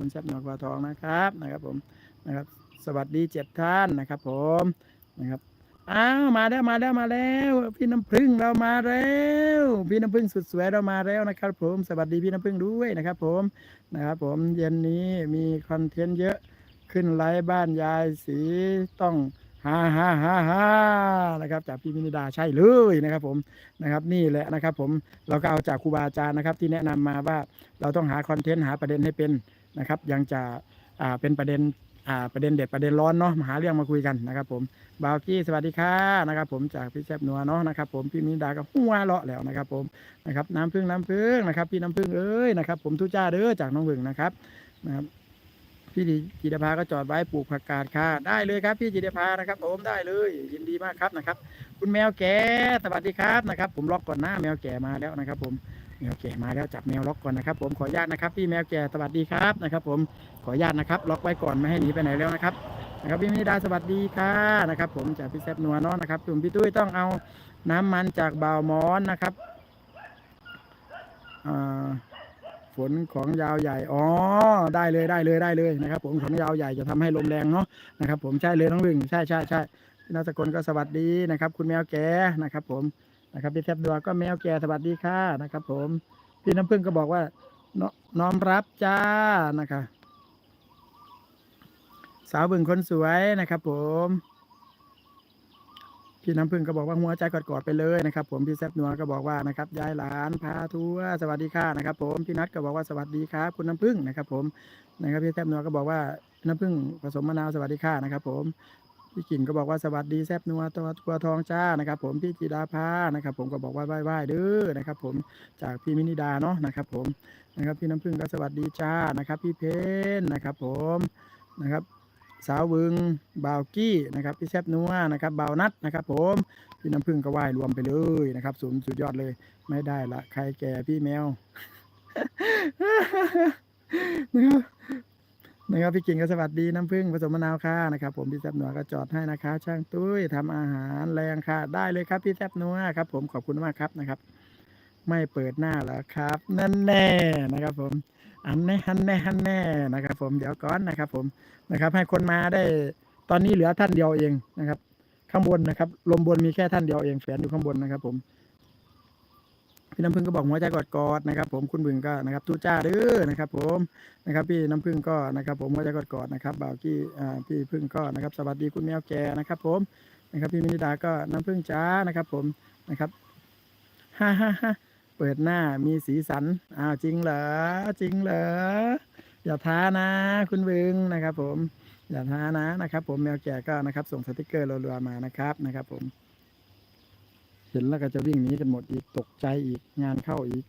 คุณแซบหนวกวาทองนะครับนะครับผมนะครับ สวัสดีเจ็ดท่านนะครับผมนะครับอ้าวมาแล้วมาแล้วมาแล้ว พี่น้ำพึ่งเรามาแล้วพี่น้ำพึ่งสุดสวยเรามาแล้วนะครับผมสวัสดีพี่น้ำพึ่งด้วยนะครับผมนะครับผมเย็นนี้มีคอนเทนต์เยอะขึ้นไลฟ์บ้านยายสีต้อง ฮ่าฮ่าฮ่าฮ่านะครับจากพี่มินิดาใช่เลยนะครับผมนะครับนี่แหละนะครับผมเราก็เอาจากครูบาอาจารย์นะครับที่แนะนำมาว่าเราต้องหาคอนเทนต์หาประเด็นให้เป็นนะครับยังจะอ่าเป็นประเด็นอ่าประเด็นเด็ดประเด็นร้อนเนาะมาหาเรื่องมาคุยกันนะครับผมบาวกี้สวัสดีค่ะนะครับผมจากพี่แซบนัวเนาะนะครับผมพี่มินิดาก็หัวเลาะแล้วนะครับผมนะครับน้ำพึ่งน้ำพึ่งนะครับพี่น้ำพึ่งเอ้ยนะครับผมทุจ้าเด้อจากน้องพึ่งนะครับนะครับ พี่จิตภาก็จอดไว้ปลูกผักกาดค่ะ ได้เลยครับ พี่จิตภานะครับผมได้เลยยินดีมากครับนะครับ คุณแมวแก่สวัสดีครับนะครับ ผมล็อกก่อนหน้าแมวแก่มาแล้วนะครับ ผมแมวแก่มาแล้วจับแมวล็อกก่อนนะครับ ผมขออนุญาตนะครับพี่แมวแก่สวัสดีครับนะครับ ผมขออนุญาตนะครับ ล็อกไว้ก่อนไม่ให้หนีไปไหนแล้วนะครับนะครับพี่มินดาสวัสดีค่ะนะครับ ผมจากพี่แซบนัวเนาะนะครับกลุ่มพี่ตุ้ยต้องเอาน้ำมันจากบ่าวมอนนะครับอ่า นของยาวใหญ่ อ๋อ ได้เลยได้เลยได้เลยนะครับ ผมของยาวใหญ่จะทำให้ลมแรงเนาะนะครับ ผมใช่เลยน้องวิ่งใช่ใช่ใช่พี่นาสกลก็สวัสดีนะครับ คุณแมวแก่นะครับ ผมนะครับพี่แซบนัวก็แมวแก่สวัสดีค่ะนะครับ ผมพี่น้ำพึ่งก็บอกว่าน้อน้อมรับจ้านะครับสาวบึงคนสวยนะครับ ผม พี่น้ำพึ่งก็บอกว่าหัวใจกอดๆไปเลยนะครับ ผมพี่แซบนัวก็บอกว่านะครับยายหลานพาทัวร์สวัสดีค่ะนะครับ ผมพี่นัทก็บอกว่าสวัสดีครับคุณน้ำพึ่งนะครับ ผมนะครับพี่แซบนัวก็บอกว่าน้ำพึ่งผสมมะนาวสวัสดีค่ะนะครับ ผมพี่กิ่งก็บอกว่าสวัสดีแซบนัวตัวตัวทองจ้านะครับ ผมพี่จิดาภานะครับ ผมก็บอกว่าไหว้ไหว้เด้อนะครับ ผมจากพี่มินิดาเนาะนะครับ ผมนะครับพี่น้ำพึ่งก็สวัสดีจ้านะครับ พี่เพนนะครับ ผมนะครับ สาววึงบาวกี้นะครับพี่แซบนัวนะครับบาวนัดนะครับ ผมพี่น้ำพึ่งก็ไหว้รวมไปเลยนะครับสูงสุดยอดเลย ไม่ได้ละใครแก่พี่แมวนะครับนะครับพี่กิ่งก็สวัสดีน้ำพึ่งผสมมะนาวค่ะนะครับผมพี่แซบนัวก็จอดให้นะคะ ช่างตุ้ยทำอาหารแรงค่ะ ได้เลยครับพี่แซบนัวครับ ผมขอบคุณมากครับนะครับ ไม่เปิดหน้าแล้วครับ นั่นแน่นะครับ ผม อันแน่ฮันแน่ฮันแน่นะครับ ผมเดี๋ยวก่อนนะครับ ผมนะครับ ให้คนมาได้ตอนนี้เหลือท่านเดียวเองนะครับ ข้างบนนะครับ ลมบนมีแค่ท่านเดียวเองแฝนอยู่ข้างบนนะครับ ผมพี่น้ำพึ่งก็บอกหัวใจกอดๆนะครับ ผมคุณบึงก็นะครับทุจ้าเด้อนะครับ ผมนะครับ พี่น้ำพึ่งก็นะครับ ผมหัวใจกอดๆนะครับบ่าวกี้อ่าพี่พึ่งก็นะครับ สวัสดีคุณแมวแกนะครับ ผมนะครับ พี่มินิดาก็น้ำพึ่งจ้านะครับ ผมนะครับฮ่าฮ่าฮ่า เปิดหน้ามีสีสันอ้าวจริงเหรอจริงเหรออย่าท้านะ คุณบึงนะครับ ผมอย่าท้านะนะครับ ผมแมวแก่ก็นะครับ ส่งสติกเกอร์รัวๆมานะครับนะครับ ผม เห็นแล้วก็จะวิ่งหนีกันหมดอีกตกใจอีกงานเข้าอีก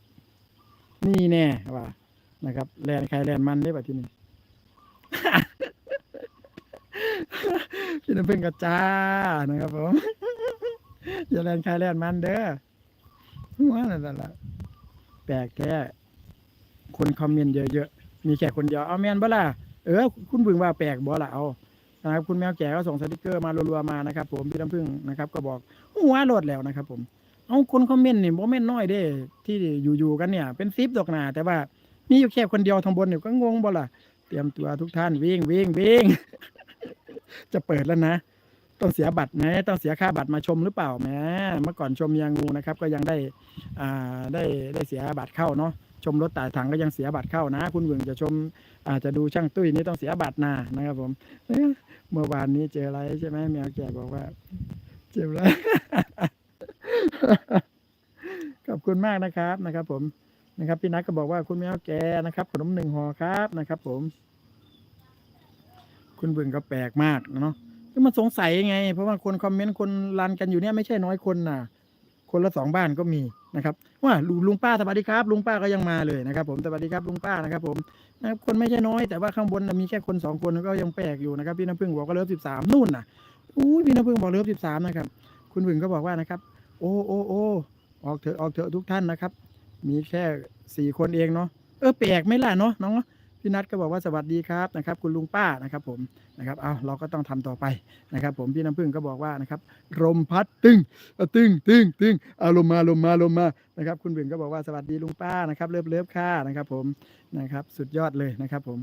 นี่แน่ว่านะครับแลนใครแลนมันได้ป่ะที่นี่พี่น้ำพึ่งกระจ้านะครับผมอย่าแลนใครแลนมันเด้อว่านั่นแหละ ปลกแท้คนคอมเมนต์เยอะๆ มีแค่คนเดียว เอาแมนบ่ล่ะ เออ คุณบึงว่าแปลกบ่ล่ะเอา นะครับ คุณแมวแก่ก็ส่งสติกเกอร์มารัวๆมานะครับ ผม พี่น้ำพึ่งนะครับ ก็บอกหัวโหลดแล้วนะครับ ผม เอาคนคอมเมนต์นี่โมเมนต์น้อยเด้ ที่อยู่ๆกันเนี่ย เป็นซิปดอกหนาแต่ว่า มีอยู่แค่คนเดียวทางบนเนี่ยก็งงบ่ล่ะ เตรียมตัวทุกท่านวิ่งวิ่งวิ่ง จะเปิดแล้วนะ ต้องเสียบัตรไหมต้องเสียค่าบัตรมาชมหรือเปล่าแหมเมื่อก่อนชมยังงูนะครับ ก็ยังได้อ่าได้ได้เสียบัตรเข้าเนาะชมรถตายถังก็ยังเสียบัตรเข้านะ คุณเวึงจะชมอาจจะดูช่างตุ้ยนี่ต้องเสียบัตรนานะครับ ผมเมื่อวานนี้เจออะไรใช่ไหมแมวแก่บอกว่า เจออะไรขอบคุณมากนะครับนะครับ ผมนะครับ พี่นัทก็บอกว่าคุณแมวแก่นะครับ ขนมหนึ่งห่อครับนะครับ ผม คุณบึงก็แปลกมากเนาะ ก็มาสงสัยไง เพราะว่าคนคอมเมนต์คนรันกันอยู่เนี่ยไม่ใช่น้อยคนน่ะ คนละสองบ้านก็มีนะครับ ว่าลุงป้าสวัสดีครับ ลุงป้าก็ยังมาเลยนะครับ ผมสวัสดีครับลุงป้านะครับ ผมนะครับคนไม่ใช่น้อยแต่ว่าข้างบนมีแค่คนสองคนก็ยังแปลกอยู่นะครับพี่น้ำพึ่งบอกว่าเลิฟสิบสามนู่นน่ะอู้ยพี่น้ำพึ่งบอกเลิฟสิบสามนะครับ คุณบึงก็บอกว่านะครับ โอ้โอ้โอ้ออกเถอะออกเถอะทุกท่านนะครับ มีแค่สี่คนเองเนาะเออแปลกไหม่ล่ะเนาะน้อง พี่นัทก็บอกว่าสวัสดีครับนะครับ คุณลุงป้านะครับผมนะครับเอาเราก็ต้องทำต่อไปนะครับ ผมพี่น้ำพึ่งก็บอกว่านะครับลมพัดตึงตึงตึงตึงเอาลมมาลมมาลมมานะครับ คุณบึงก็บอกว่าสวัสดีลุงป้านะครับเลิฟเลิฟค่ะนะครับ ผมนะครับ สุดยอดเลยนะครับผม